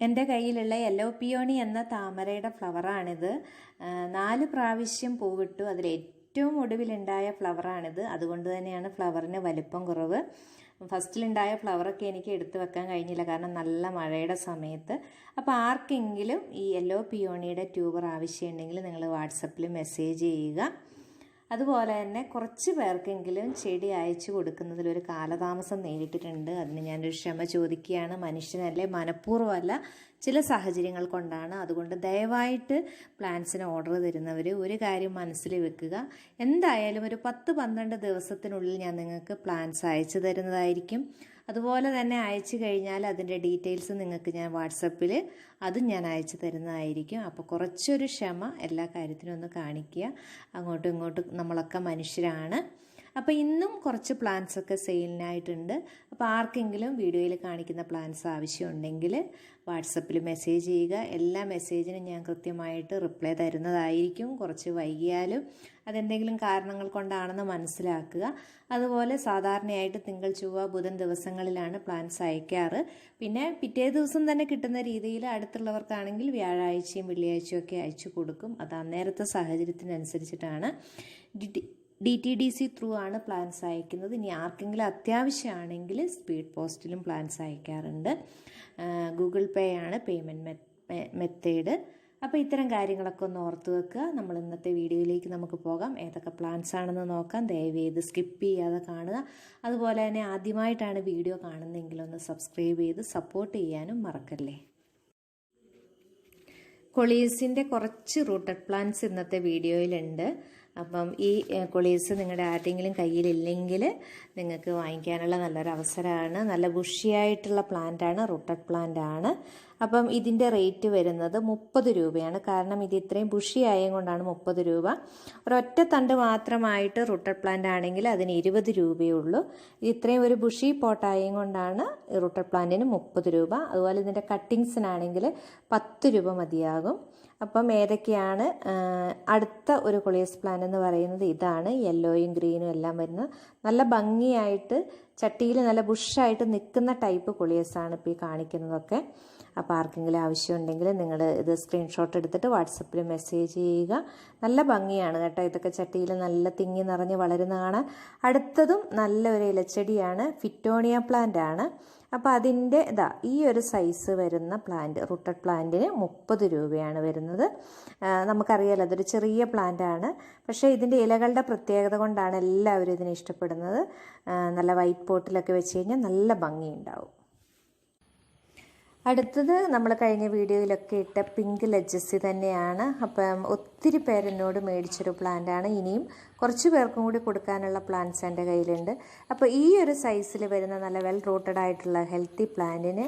എന്റെ കയ്യിലുള്ള yellow peony എന്ന താമരയുടെ ഫ്ലവറാണിത്. നാല് പ്രാവശ്യം പൂവിട്ടു അതിൽ ഏറ്റവും ഒടുവിലുണ്ടായ ഫ്ലവറാണിത്. അതുകൊണ്ട് തന്നെയാണ് ഫ്ലവറിന് വലിപ്പം കുറവ്. ഫസ്റ്റിലുണ്ടായ ഫ്ലവറൊക്കെ എനിക്ക് എടുത്തു വെക്കാൻ കഴിഞ്ഞില്ല. കാരണം നല്ല മഴയുടെ സമയത്ത്. അപ്പോൾ ആർക്കെങ്കിലും ഈ യെല്ലോ പിയോണിയുടെ ട്യൂബർ ആവശ്യമുണ്ടെങ്കിൽ നിങ്ങൾ വാട്സപ്പിൽ മെസ്സേജ് ചെയ്യുക. അതുപോലെ തന്നെ കുറച്ച് പേർക്കെങ്കിലും ചെടി അയച്ചു കൊടുക്കുന്നതിൽ ഒരു കാലതാമസം നേരിട്ടിട്ടുണ്ട്. അതിന് ഞാനൊരു ക്ഷമ ചോദിക്കുകയാണ്. മനുഷ്യനല്ലേ? മനഃപൂർവമല്ല. ചില സാഹചര്യങ്ങൾ കൊണ്ടാണ്. അതുകൊണ്ട് ദയവായിട്ട് പ്ലാന്റ്സിന് ഓർഡർ തരുന്നവർ ഒരു കാര്യം മനസ്സിൽ വെക്കുക. എന്തായാലും ഒരു പത്ത് പന്ത്രണ്ട് ദിവസത്തിനുള്ളിൽ ഞാൻ നിങ്ങൾക്ക് പ്ലാന്റ്സ് അയച്ചു തരുന്നതായിരിക്കും. അതുപോലെ തന്നെ അയച്ചു കഴിഞ്ഞാൽ അതിന്റെ ഡീറ്റെയിൽസ് നിങ്ങൾക്ക് ഞാൻ വാട്സപ്പിൽ അതും ഞാൻ അയച്ചു തരുന്നതായിരിക്കും. അപ്പോൾ കുറച്ചൊരു ക്ഷമ എല്ലാ കാര്യത്തിനും ഒന്ന് കാണിക്കുക. അങ്ങോട്ടും ഇങ്ങോട്ടും നമ്മളൊക്കെ മനുഷ്യരാണ്. അപ്പോൾ ഇന്നും കുറച്ച് പ്ലാൻസ് ഒക്കെ സെയിലിനായിട്ടുണ്ട് അപ്പോൾ ആർക്കെങ്കിലും വീഡിയോയിൽ കാണിക്കുന്ന പ്ലാൻസ് ആവശ്യമുണ്ടെങ്കിൽ വാട്സപ്പിൽ മെസ്സേജ് ചെയ്യുക. എല്ലാ മെസ്സേജിനും ഞാൻ കൃത്യമായിട്ട് റിപ്ലൈ തരുന്നതായിരിക്കും. കുറച്ച് വൈകിയാലും അതെന്തെങ്കിലും കാരണങ്ങൾ കൊണ്ടാണെന്ന് മനസ്സിലാക്കുക. അതുപോലെ സാധാരണയായിട്ട് തിങ്കൾ ചൊവ്വ ബുധൻ ദിവസങ്ങളിലാണ് പ്ലാൻസ് അയക്കാറ്. പിന്നെ പിറ്റേ ദിവസം തന്നെ കിട്ടുന്ന രീതിയിൽ അടുത്തുള്ളവർക്കാണെങ്കിൽ വ്യാഴാഴ്ചയും വെള്ളിയാഴ്ചയും ഒക്കെ അയച്ചു കൊടുക്കും. അത് അന്നേരത്തെ സാഹചര്യത്തിനനുസരിച്ചിട്ടാണ്. D T D C through ആണ് പ്ലാൻസ് അയക്കുന്നത്. ഇനി ആർക്കെങ്കിലും അത്യാവശ്യമാണെങ്കിൽ സ്പീഡ് പോസ്റ്റിലും പ്ലാൻസ് അയക്കാറുണ്ട്. ഗൂഗിൾ പേ ആണ് പേയ്മെന്റ് മെത്തേഡ് അപ്പോൾ ഇത്തരം കാര്യങ്ങളൊക്കെ ഒന്ന് ഓർത്ത് വെക്കുക. നമ്മൾ ഇന്നത്തെ വീഡിയോയിലേക്ക് നമുക്ക് പോകാം. ഏതൊക്കെ പ്ലാൻസ് ആണെന്ന് നോക്കാം. ദയവ് ചെയ്ത് സ്കിപ്പ് ചെയ്യാതെ കാണുക. അതുപോലെ തന്നെ ആദ്യമായിട്ടാണ് വീഡിയോ കാണുന്നതെങ്കിൽ ഒന്ന് സബ്സ്ക്രൈബ് ചെയ്ത് സപ്പോർട്ട് ചെയ്യാനും മറക്കല്ലേ. കൊളീസിന്റെ കുറച്ച് റൂട്ടഡ് പ്ലാൻസ് ഇന്നത്തെ വീഡിയോയിലുണ്ട്. അപ്പം ഈ കൊളീസ് നിങ്ങളുടെ ആരുടെയെങ്കിലും കയ്യിലില്ലെങ്കിൽ നിങ്ങൾക്ക് വാങ്ങിക്കാനുള്ള നല്ലൊരു അവസരമാണ് നല്ല ബുഷിയായിട്ടുള്ള പ്ലാന്റാണ് റൂട്ടഡ് പ്ലാന്റ് ആണ് അപ്പം ഇതിന്റെ റേറ്റ് വരുന്നത് മുപ്പത് രൂപയാണ്. കാരണം ഇത് ഇത്രയും ബുഷി ആയതും കൊണ്ടാണ് മുപ്പത് രൂപ. ഒരൊറ്റ തണ്ട് മാത്രമായിട്ട് റൂട്ടർ പ്ലാന്റ് ആണെങ്കിൽ അതിന് ഇരുപത് രൂപയേ ഉള്ളൂ. ഇത് ഇത്രയും ഒരു ബുഷി പോട്ടായും കൊണ്ടാണ് റൂട്ടർ പ്ലാന്റിന് മുപ്പത് രൂപ. അതുപോലെ ഇതിന്റെ കട്ടിങ്സിനാണെങ്കിൽ പത്ത് രൂപ മതിയാകും. അപ്പം ഏതൊക്കെയാണ് അടുത്ത ഒരു കൊളിയസ് പ്ലാൻ എന്ന് പറയുന്നത് ഇതാണ്. യെല്ലോയും ഗ്രീനും എല്ലാം വരുന്ന നല്ല ഭംഗിയായിട്ട് ചട്ടിയിൽ നല്ല ബുഷായിട്ട് നിൽക്കുന്ന ടൈപ്പ് കൊളിയസാണ് ഇപ്പോൾ ഈ കാണിക്കുന്നതൊക്കെ. അപ്പോൾ ആർക്കെങ്കിലും ആവശ്യമുണ്ടെങ്കിൽ നിങ്ങൾ ഇത് സ്ക്രീൻഷോട്ട് എടുത്തിട്ട് വാട്സപ്പിൽ മെസ്സേജ് ചെയ്യുക. നല്ല ഭംഗിയാണ് കേട്ടോ. ഇതൊക്കെ ചട്ടിയിൽ നല്ല തിങ്ങി നിറഞ്ഞ് വളരുന്ന കാണാൻ അടുത്തതും നല്ലൊരു ഇലച്ചെടിയാണ്. ഫിറ്റോണിയ പ്ലാന്റ് ആണ്. അപ്പോൾ അതിന്റെ ഇതാ ഈ ഒരു സൈസ് വരുന്ന പ്ലാന്റ് റൂട്ടഡ് പ്ലാന്റിന് മുപ്പത് രൂപയാണ് വരുന്നത്. നമുക്കറിയാലോ അതൊരു ചെറിയ പ്ലാന്റ് ആണ്. പക്ഷേ ഇതിന്റെ ഇലകളുടെ പ്രത്യേകത കൊണ്ടാണ് എല്ലാവരും ഇതിനെ ഇഷ്ടപ്പെടുന്നത്. നല്ല വൈറ്റ് പോട്ടിലൊക്കെ വെച്ച് കഴിഞ്ഞാൽ നല്ല ഭംഗിയുണ്ടാവും. അടുത്തത് നമ്മൾ കഴിഞ്ഞ വീഡിയോയിലൊക്കെ ഇട്ട പിങ്ക് ലജ്ജസി തന്നെയാണ്. അപ്പം ഒത്തിരി പേരെന്നോട് മേടിച്ചൊരു പ്ലാന്റാണ് ഇനിയും കുറച്ച് പേർക്കും കൂടി കൊടുക്കാനുള്ള പ്ലാന്റ്സ് എന്റെ കയ്യിലുണ്ട്. അപ്പോൾ ഈ ഒരു സൈസിൽ വരുന്ന നല്ല വെൽ റൂട്ടഡ് ആയിട്ടുള്ള ഹെൽത്തി പ്ലാന്റിന്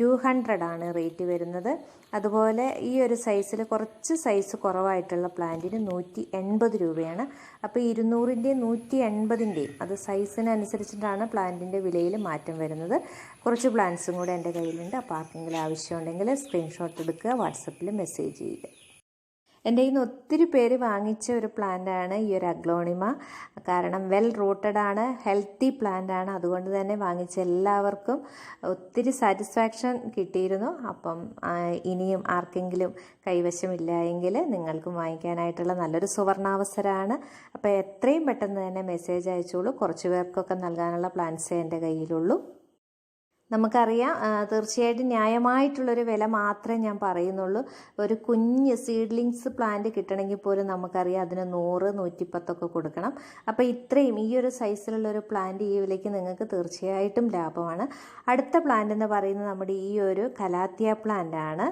ടു ഹൺഡ്രഡ് ആണ് റേറ്റ് വരുന്നത്. അതുപോലെ ഈ ഒരു സൈസിൽ കുറച്ച് സൈസ് കുറവായിട്ടുള്ള പ്ലാന്റിന് നൂറ്റി എൺപത് രൂപയാണ്. അപ്പോൾ ഇരുന്നൂറിന്റെയും നൂറ്റി എൺപതിന്റെയും അത് സൈസിനനുസരിച്ചിട്ടാണ് പ്ലാന്റിന്റെ വിലയിൽ മാറ്റം വരുന്നത്. കുറച്ച് പ്ലാന്റ്സും കൂടെ എന്റെ കയ്യിലുണ്ട്. അപ്പോൾ ആർക്കെങ്കിലും ആവശ്യമുണ്ടെങ്കിൽ സ്ക്രീൻഷോട്ട് എടുക്കുക വാട്സപ്പിൽ മെസ്സേജ് ചെയ്യുക. എന്റെ കയ്യിൽ നിന്ന് ഒത്തിരി പേര് വാങ്ങിച്ച ഒരു പ്ലാന്റാണ് ഈ ഒരു അഗ്ലോണിമ. കാരണം വെൽ റൂട്ടഡ് ആണ് ഹെൽത്തി പ്ലാന്റ് ആണ്. അതുകൊണ്ട് തന്നെ വാങ്ങിച്ച എല്ലാവർക്കും ഒത്തിരി സാറ്റിസ്ഫാക്ഷൻ കിട്ടിയിരുന്നു. അപ്പം ഇനിയും ആർക്കെങ്കിലും കൈവശമില്ല എങ്കിൽ നിങ്ങൾക്കും വാങ്ങിക്കാനായിട്ടുള്ള നല്ലൊരു സുവർണാവസരമാണ്. അപ്പോൾ എത്രയും പെട്ടെന്ന് തന്നെ മെസ്സേജ് അയച്ചോളൂ. കുറച്ച് പേർക്കൊക്കെ നൽകാനുള്ള പ്ലാൻസേ എന്റെ കയ്യിലുള്ളൂ. നമുക്കറിയാം തീർച്ചയായിട്ടും ന്യായമായിട്ടുള്ളൊരു വില മാത്രമേ ഞാൻ പറയുന്നുള്ളൂ. ഒരു കുഞ്ഞ് സീഡ്ലിങ്സ് പ്ലാന്റ് കിട്ടണമെങ്കിൽ പോലും നമുക്കറിയാം അതിന് നൂറ് നൂറ്റിപ്പത്തൊക്കെ കൊടുക്കണം. അപ്പോൾ ഇത്രയും ഈ ഒരു സൈസിലുള്ള ഒരു പ്ലാന്റ് ഈ വിലയ്ക്ക് നിങ്ങൾക്ക് തീർച്ചയായിട്ടും ലാഭമാണ്. അടുത്ത പ്ലാന്റ് എന്ന് പറയുന്നത് നമ്മുടെ ഈ ഒരു കലാത്തിയ പ്ലാന്റ് ആണ്.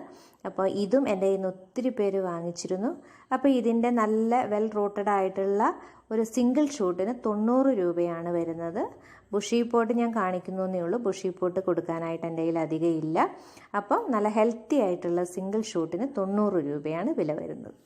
അപ്പോൾ ഇതും എന്റെ കയ്യിൽ നിന്ന് ഒത്തിരി പേര് വാങ്ങിച്ചിരുന്നു. അപ്പോൾ ഇതിന്റെ നല്ല വെൽ റൂട്ടഡ് ആയിട്ടുള്ള ഒരു സിംഗിൾ ഷൂട്ടിന് തൊണ്ണൂറ് രൂപയാണ് വരുന്നത്. ബുഷി പോട്ട് ഞാൻ കാണിക്കുന്നു എന്നേ ഉള്ളൂ. ബുഷി പോട്ട് കൊടുക്കാനായിട്ട് എന്റെ കയ്യിൽ അധികം ഇല്ല. അപ്പം നല്ല ഹെൽത്തി ആയിട്ടുള്ള സിംഗിൾ ഷൂട്ടിന് തൊണ്ണൂറ് രൂപയാണ് വില വരുന്നത്.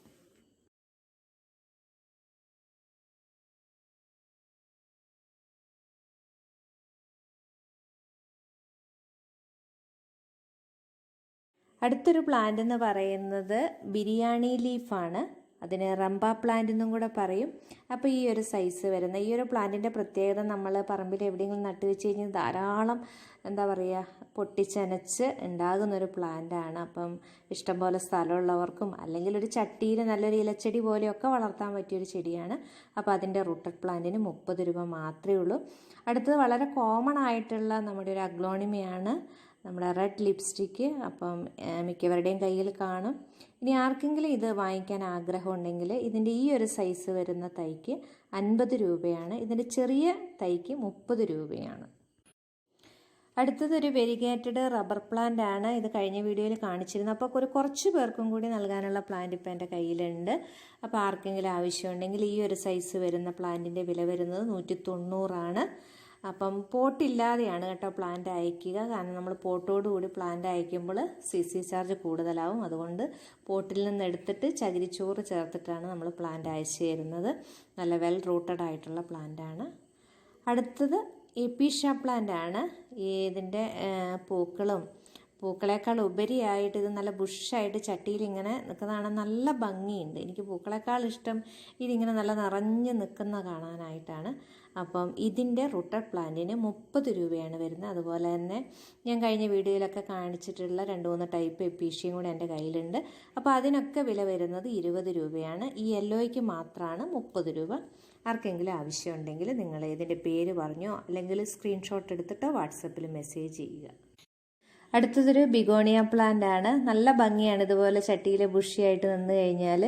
അടുത്തൊരു പ്ലാന്റ് എന്ന് പറയുന്നത് ബിരിയാണി ലീഫാണ് അതിന് റംബ പ്ലാന്റ് എന്നും കൂടെ പറയും. അപ്പോൾ ഈ ഒരു സൈസ് വരുന്ന ഈ ഒരു പ്ലാന്റിന്റെ പ്രത്യേകത നമ്മൾ പറമ്പിൽ എവിടെയെങ്കിലും നട്ടു വെച്ച് കഴിഞ്ഞാൽ ധാരാളം എന്താ പറയുക പൊട്ടിച്ചനച്ച് ഉണ്ടാകുന്നൊരു പ്ലാന്റാണ് അപ്പം ഇഷ്ടംപോലെ സ്ഥലമുള്ളവർക്കും അല്ലെങ്കിൽ ഒരു ചട്ടിയിൽ നല്ലൊരു ഇലച്ചെടി പോലെയൊക്കെ വളർത്താൻ പറ്റിയൊരു ചെടിയാണ്. അപ്പോൾ അതിന്റെ റൂട്ടഡ് പ്ലാന്റിന് മുപ്പത് രൂപ മാത്രമേ ഉള്ളൂ. അടുത്തത് വളരെ കോമൺ ആയിട്ടുള്ള നമ്മുടെ ഒരു അഗ്ലോണിമയാണ് നമ്മുടെ റെഡ് ലിപ്സ്റ്റിക്ക് അപ്പം മിക്കവരുടെയും കയ്യിൽ കാണും. ഇനി ആർക്കെങ്കിലും ഇത് വാങ്ങിക്കാൻ ആഗ്രഹമുണ്ടെങ്കിൽ ഇതിന്റെ ഈ ഒരു സൈസ് വരുന്ന തൈക്ക് അൻപത് രൂപയാണ്. ഇതിന്റെ ചെറിയ തൈക്ക് മുപ്പത് രൂപയാണ്. അടുത്തതൊരു വെരിഗേറ്റഡ് റബ്ബർ പ്ലാന്റ് ആണ്. ഇത് കഴിഞ്ഞ വീഡിയോയിൽ കാണിച്ചിരുന്നത് അപ്പോൾ ഒരു കുറച്ച് പേർക്കും കൂടി നൽകാനുള്ള പ്ലാന്റ് ഇപ്പോൾ എന്റെ കയ്യിലുണ്ട്. അപ്പോൾ ആർക്കെങ്കിലും ആവശ്യമുണ്ടെങ്കിൽ ഈ ഒരു സൈസ് വരുന്ന പ്ലാന്റിന്റെ വില വരുന്നത് നൂറ്റി തൊണ്ണൂറാണ്. അപ്പം പോട്ടില്ലാതെയാണ് കേട്ടോ പ്ലാന്റ് അയക്കുക. കാരണം നമ്മൾ പോട്ടോടുകൂടി പ്ലാന്റ് അയക്കുമ്പോൾ സി സി ചാർജ് കൂടുതലാവും. അതുകൊണ്ട് പോട്ടിൽ നിന്ന് എടുത്തിട്ട് ചകിരിച്ചോറ് ചേർത്തിട്ടാണ് നമ്മൾ പ്ലാന്റ് അയച്ചു തരുന്നത്. നല്ല വെൽ റൂട്ടഡ് ആയിട്ടുള്ള പ്ലാന്റാണ് അടുത്തത് എപ്പീഷ പ്ലാന്റ് ആണ്. ഇതിന്റെ പൂക്കളും പൂക്കളേക്കാൾ ഉപരിയായിട്ട് ഇത് നല്ല ബുഷായിട്ട് ചട്ടിയിൽ ഇങ്ങനെ നിൽക്കുന്നതാണ് നല്ല ഭംഗിയുണ്ട്. എനിക്ക് പൂക്കളേക്കാൾ ഇഷ്ടം ഇതിങ്ങനെ നല്ല നിറഞ്ഞ് നിൽക്കുന്ന കാണാനായിട്ടാണ്. അപ്പം ഇതിന്റെ റൂട്ടർ പ്ലാന്റിന് മുപ്പത് രൂപയാണ് വരുന്നത്. അതുപോലെ തന്നെ ഞാൻ കഴിഞ്ഞ വീഡിയോയിലൊക്കെ കാണിച്ചിട്ടുള്ള രണ്ട് മൂന്ന് ടൈപ്പ് എപ്പീഷ്യയും കൂടെ എന്റെ കയ്യിലുണ്ട്. അപ്പോൾ അതിനൊക്കെ വില വരുന്നത് ഇരുപത് രൂപയാണ്. ഈ യെല്ലോയ്ക്ക് മാത്രമാണ് മുപ്പത് രൂപ. ആർക്കെങ്കിലും ആവശ്യമുണ്ടെങ്കിൽ നിങ്ങൾ ഇതിന്റെ പേര് പറഞ്ഞോ അല്ലെങ്കിൽ സ്ക്രീൻഷോട്ട് എടുത്തിട്ടോ വാട്സപ്പിൽ മെസ്സേജ് ചെയ്യുക. അടുത്തതൊരു ബിഗോണിയ പ്ലാന്റ് ആണ്. നല്ല ഭംഗിയാണ് ഇതുപോലെ ചട്ടിയിൽ ബുഷിയായിട്ട് നിന്ന് കഴിഞ്ഞാൽ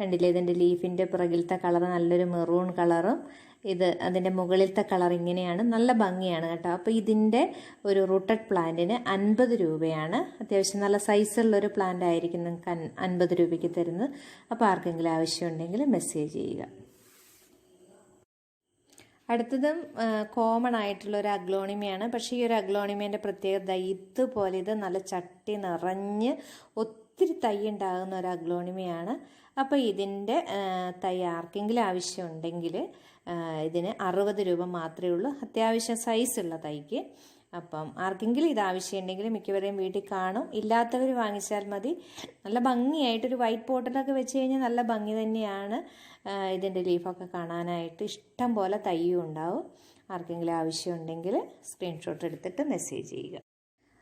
കണ്ടില്ലേ ഇതിന്റെ ലീഫിന്റെ പുറകിലത്തെ കളർ നല്ലൊരു മെറൂൺ കളറും ഇത് അതിന്റെ മുകളിലത്തെ കളർ ഇങ്ങനെയാണ്. നല്ല ഭംഗിയാണ് കേട്ടോ. അപ്പോൾ ഇതിന്റെ ഒരു റൂട്ടഡ് പ്ലാന്റിന് അൻപത് രൂപയാണ്. അത്യാവശ്യം നല്ല സൈസുള്ളൊരു പ്ലാന്റ് ആയിരിക്കും നിങ്ങൾക്ക് അൻപത് രൂപയ്ക്ക് തരുന്നത്. അപ്പോൾ ആർക്കെങ്കിലും ആവശ്യമുണ്ടെങ്കിൽ മെസ്സേജ് ചെയ്യുക. അടുത്തതും കോമൺ ആയിട്ടുള്ള ഒരു അഗ്ലോണിമയാണ്. പക്ഷേ ഈ ഒരു അഗ്ലോണിമേന്റെ പ്രത്യേകത ഇതുപോലെ ഇത് നല്ല ചട്ടി നിറഞ്ഞ് ഒത്തിരി തൈ ഉണ്ടാകുന്ന ഒരു അഗ്ലോണിമയാണ്. അപ്പോൾ ഇതിന്റെ തൈ ആർക്കെങ്കിലും ആവശ്യമുണ്ടെങ്കിൽ ഇതിന് അറുപത് രൂപ മാത്രമേ ഉള്ളൂ. അത്യാവശ്യം സൈസുള്ള തൈക്ക്. അപ്പം ആർക്കെങ്കിലും ഇത് ആവശ്യമുണ്ടെങ്കിൽ മിക്കവരെയും വീട്ടിൽ കാണും. ഇല്ലാത്തവർ വാങ്ങിച്ചാൽ മതി. നല്ല ഭംഗിയായിട്ടൊരു വൈറ്റ് പോട്ടിലൊക്കെ വെച്ച് കഴിഞ്ഞാൽ നല്ല ഭംഗി തന്നെയാണ് ഇതിന്റെ ലീഫൊക്കെ കാണാനായിട്ട് ഇഷ്ടം പോലെ തയ്യും ഉണ്ടാവും. ആർക്കെങ്കിലും ആവശ്യമുണ്ടെങ്കിൽ സ്ക്രീൻഷോട്ട് എടുത്തിട്ട് മെസ്സേജ് ചെയ്യുക.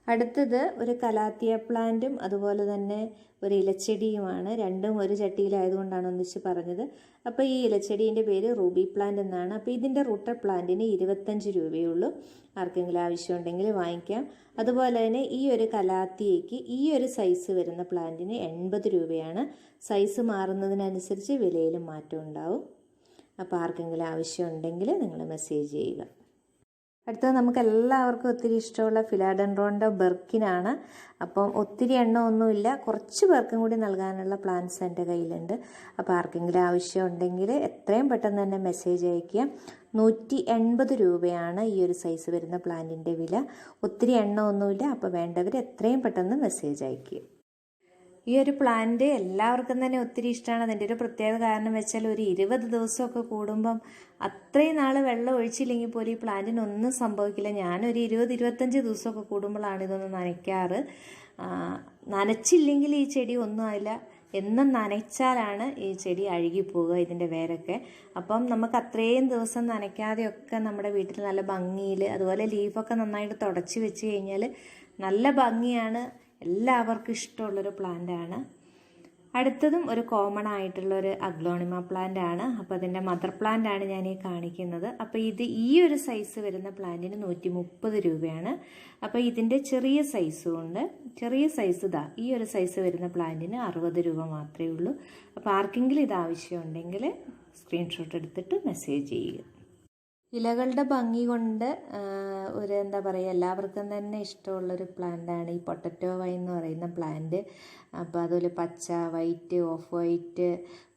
അടുത്തത് ഒരു കലാത്തിയ പ്ലാന്റും അതുപോലെ തന്നെ ഒരു ഇലച്ചെടിയുമാണ്. രണ്ടും ഒരു ചട്ടിയിലായതുകൊണ്ടാണ് ഒന്നിച്ച് പറഞ്ഞത്. അപ്പോൾ ഈ ഇലച്ചെടീന്റെ പേര് റൂബി പ്ലാന്റ് എന്നാണ്. അപ്പോൾ ഇതിന്റെ റൂട്ടർ പ്ലാന്റിന് ഇരുപത്തഞ്ച് രൂപയുള്ളൂ. ആർക്കെങ്കിലും ആവശ്യമുണ്ടെങ്കിൽ വാങ്ങിക്കാം. അതുപോലെ തന്നെ ഈ ഒരു കലാത്തിയയ്ക്ക് ഈ ഒരു സൈസ് വരുന്ന പ്ലാന്റിന് എൺപത് രൂപയാണ്. സൈസ് മാറുന്നതിനനുസരിച്ച് വിലയിലും മാറ്റം ഉണ്ടാവും. അപ്പോൾ ആർക്കെങ്കിലും ആവശ്യമുണ്ടെങ്കിൽ നിങ്ങൾ മെസ്സേജ് ചെയ്യുക. അടുത്തത് നമുക്ക് എല്ലാവർക്കും ഒത്തിരി ഇഷ്ടമുള്ള ഫിലാഡൻഡ്രോണിന്റെ ബെർക്കിനാണ്. അപ്പം ഒത്തിരി എണ്ണമൊന്നുമില്ല കുറച്ച് പേർക്കും കൂടി നൽകാനുള്ള പ്ലാൻസ് എന്റെ കയ്യിലുണ്ട്. അപ്പോൾ ആർക്കെങ്കിലും ആവശ്യമുണ്ടെങ്കിൽ എത്രയും പെട്ടെന്ന് തന്നെ മെസ്സേജ് അയക്കുക നൂറ്റി എൺപത് രൂപയാണ് ഈ ഒരു സൈസ് വരുന്ന പ്ലാന്റിന്റെ വില. ഒത്തിരി എണ്ണമൊന്നുമില്ല അപ്പോൾ വേണ്ടവർ എത്രയും പെട്ടെന്ന് മെസ്സേജ് അയയ്ക്കുക. ഈ ഒരു പ്ലാന്റ് എല്ലാവർക്കും തന്നെ ഒത്തിരി ഇഷ്ടമാണ് അതിന്റെ ഒരു പ്രത്യേക കാരണം വെച്ചാൽ ഒരു ഇരുപത് ദിവസമൊക്കെ കൂടുമ്പം അത്രയും നാൾ വെള്ളം ഒഴിച്ചില്ലെങ്കിൽ പോലും ഈ പ്ലാന്റിന് ഒന്നും സംഭവിക്കില്ല. ഞാനൊരു ഇരുപത് ഇരുപത്തഞ്ച് ദിവസമൊക്കെ കൂടുമ്പോഴാണ് ഇതൊന്ന് നനയ്ക്കാറ്. നനച്ചില്ലെങ്കിൽ ഈ ചെടി ഒന്നും ആയില്ല എന്നും നനച്ചാലാണ് ഈ ചെടി അഴുകിപ്പോവുക ഇതിന്റെ വേരൊക്കെ. അപ്പം നമുക്ക് അത്രയും ദിവസം നനയ്ക്കാതെയൊക്കെ നമ്മുടെ വീട്ടിൽ നല്ല ഭംഗിയിൽ അതുപോലെ ലീഫൊക്കെ നന്നായിട്ട് തുടച്ച് വെച്ച് കഴിഞ്ഞാൽ നല്ല ഭംഗിയാണ്. എല്ലാവർക്കും ഇഷ്ടമുള്ളൊരു പ്ലാന്റാണ് അടുത്തതും ഒരു കോമൺ ആയിട്ടുള്ള ഒരു അഗ്ലോണിമ പ്ലാന്റ് ആണ്. അപ്പോൾ അതിന്റെ മദർ പ്ലാന്റ് ആണ് ഞാൻ ഈ കാണിക്കുന്നത്. അപ്പോൾ ഇത് ഈ ഒരു സൈസ് വരുന്ന പ്ലാന്റിന് നൂറ്റി മുപ്പത് രൂപയാണ്. അപ്പോൾ ഇതിന്റെ ചെറിയ സൈസും ഉണ്ട്. ചെറിയ സൈസ് ഇതാ ഈ ഒരു സൈസ് വരുന്ന പ്ലാന്റിന് അറുപത് രൂപ മാത്രമേ ഉള്ളൂ. അപ്പോൾ ആർക്കെങ്കിലും ഇത് ആവശ്യമുണ്ടെങ്കിൽ സ്ക്രീൻഷോട്ട് എടുത്തിട്ട് മെസ്സേജ് ചെയ്യുക. ഇലകളുടെ ഭംഗി കൊണ്ട് ഒരു എന്താ പറയുക എല്ലാവർക്കും തന്നെ ഇഷ്ടമുള്ളൊരു പ്ലാന്റാണ് ഈ പൊട്ടറ്റോ വൈ എന്ന് പറയുന്ന പ്ലാന്റ് അപ്പോൾ അതുപോലെ പച്ച വൈറ്റ് ഓഫ് വൈറ്റ്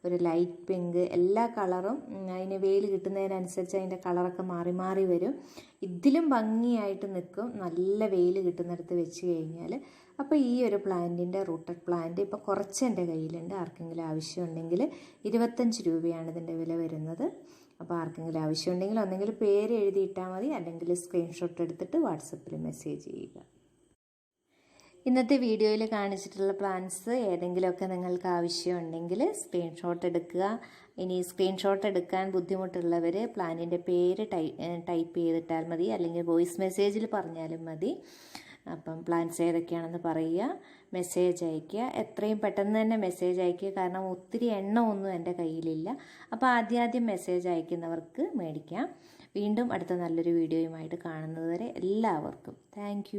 ഒരു ലൈറ്റ് പിങ്ക് എല്ലാ കളറും അതിന് വെയിൽ കിട്ടുന്നതിനനുസരിച്ച് അതിന്റെ കളറൊക്കെ മാറി മാറി വരും. ഇതിലും ഭംഗിയായിട്ട് നിൽക്കും. നല്ല വെയിൽ കിട്ടുന്നിടത്ത് വെച്ച് കഴിഞ്ഞാൽ അപ്പോൾ ഈ ഒരു പ്ലാന്റിന്റെ റൂട്ടഡ് പ്ലാന്റ് ഇപ്പോൾ കുറച്ച് എന്റെ കയ്യിലുണ്ട്. ആർക്കെങ്കിലും ആവശ്യമുണ്ടെങ്കിൽ ഇരുപത്തഞ്ച് രൂപയാണ് ഇതിന്റെ വില വരുന്നത്. അപ്പോൾ ആർക്കെങ്കിലും ആവശ്യമുണ്ടെങ്കിൽ ഒന്നെങ്കിൽ പേര് എഴുതിയിട്ടാൽ മതി. അല്ലെങ്കിൽ സ്ക്രീൻഷോട്ട് എടുത്തിട്ട് വാട്സപ്പിൽ മെസ്സേജ് ചെയ്യുക. ഇന്നത്തെ വീഡിയോയിൽ കാണിച്ചിട്ടുള്ള പ്ലാൻസ് ഏതെങ്കിലുമൊക്കെ നിങ്ങൾക്ക് ആവശ്യമുണ്ടെങ്കിൽ സ്ക്രീൻഷോട്ട് എടുക്കുക. ഇനി സ്ക്രീൻഷോട്ട് എടുക്കാൻ ബുദ്ധിമുട്ടുള്ളവർ പ്ലാനിന്റെ പേര് ടൈ ടൈപ്പ് ചെയ്തിട്ടാൽ മതി. അല്ലെങ്കിൽ വോയിസ് മെസ്സേജിൽ പറഞ്ഞാലും മതി. അപ്പം പ്ലാൻസ് ഏതൊക്കെയാണെന്ന് പറയുക. മെസ്സേജ് അയയ്ക്കുക എത്രയും പെട്ടെന്ന് തന്നെ മെസ്സേജ് അയയ്ക്കുക കാരണം ഒത്തിരി എണ്ണമൊന്നും എന്റെ കയ്യിലില്ല. അപ്പോൾ ആദ്യാദ്യം ആദ്യം മെസ്സേജ് അയക്കുന്നവർക്ക് മേടിക്കാം. വീണ്ടും അടുത്ത നല്ലൊരു വീഡിയോയുമായിട്ട് കാണുന്നതുവരെ എല്ലാവർക്കും. താങ്ക്